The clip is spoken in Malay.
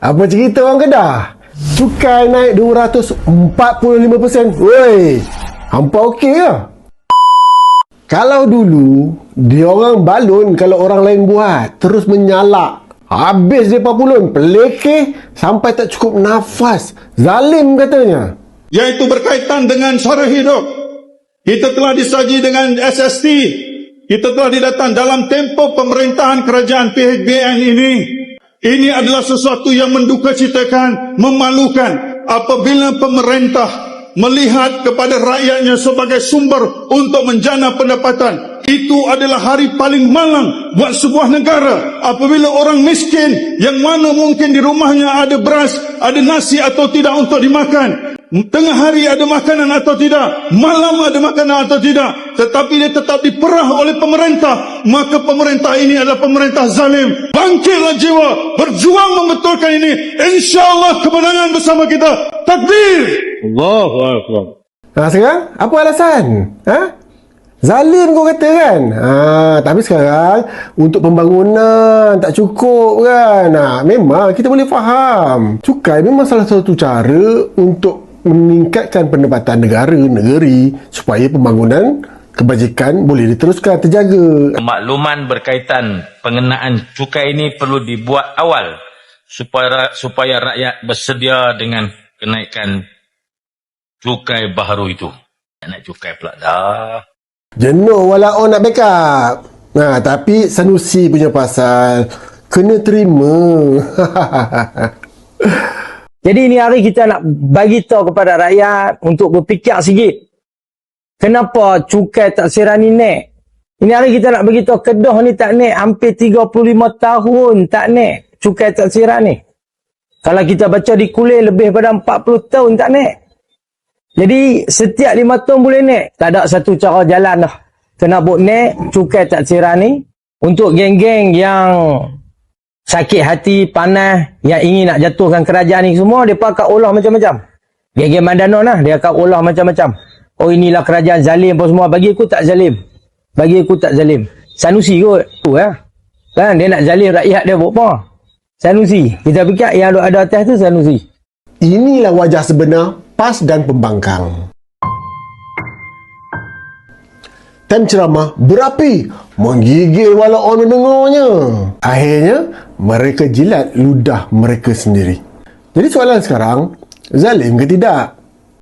Apa cerita orang Kedah? Cukai naik 245%. Woi, hampa okey ke? Kalau dulu, dia orang balon kalau orang lain buat. Terus menyalak. Habis dia papulun. Pelekeh sampai tak cukup nafas. Zalim katanya. Iaitu berkaitan dengan suara hidup. Kita telah disaji dengan SST. Kita telah didatang dalam tempoh pemerintahan kerajaan PHBN ini. Ini adalah sesuatu yang mendukacitakan, memalukan apabila pemerintah melihat kepada rakyatnya sebagai sumber untuk menjana pendapatan. Itu adalah hari paling malang buat sebuah negara apabila orang miskin yang mana mungkin di rumahnya ada beras, ada nasi atau tidak untuk dimakan. Tengah hari ada makanan atau tidak, malam ada makanan atau tidak, tetapi dia tetap diperah oleh pemerintah, maka pemerintah ini adalah pemerintah zalim. Bangkitlah jiwa, berjuang membetulkan ini. InsyaAllah kemenangan bersama kita. Takbir! Allahu Akbar. Ha, sekarang, apa alasan? Ha? Zalim kau kata kan? Ha, tapi sekarang, untuk pembangunan tak cukup kan? Ha, memang kita boleh faham. Cukai memang salah satu cara untuk meningkatkan pendapatan negara, negeri supaya pembangunan kebajikan boleh diteruskan, terjaga. Makluman berkaitan pengenaan cukai ini perlu dibuat awal supaya supaya rakyat bersedia dengan kenaikan cukai baharu itu. Nak cukai pula dah. Jenuh walau nak backup. Nah, tapi Sanusi punya pasal kena terima. Jadi ini hari kita nak bagi tahu kepada rakyat untuk berfikir sikit. Kenapa cukai tak sirani naik? Ini hari kita nak bagi tahu Kedah ni tak naik hampir 35 tahun tak naik cukai tak sirani. Kalau kita baca di kuliah lebih pada 40 tahun tak naik. Jadi setiap 5 tahun boleh naik. Tak ada satu cara jalan dah. Kena buat naik cukai tak sirani untuk geng-geng yang sakit hati, panas, yang ingin nak jatuhkan kerajaan ni semua, dia akan olah macam-macam. Geng-geng lah, dia akan olah macam-macam. Oh inilah kerajaan zalim apa semua. Bagi aku tak zalim. Bagi aku tak zalim. Sanusi kot. Tu ya. Kan dia nak zalim rakyat dia buat apa? Sanusi. Kita fikir yang ada, atas tu Sanusi. Inilah wajah sebenar PAS dan pembangkang. Time ceramah berapi, menggigil walau orang mendengarnya. Akhirnya, mereka jilat ludah mereka sendiri. Jadi soalan sekarang, zalim ke tidak?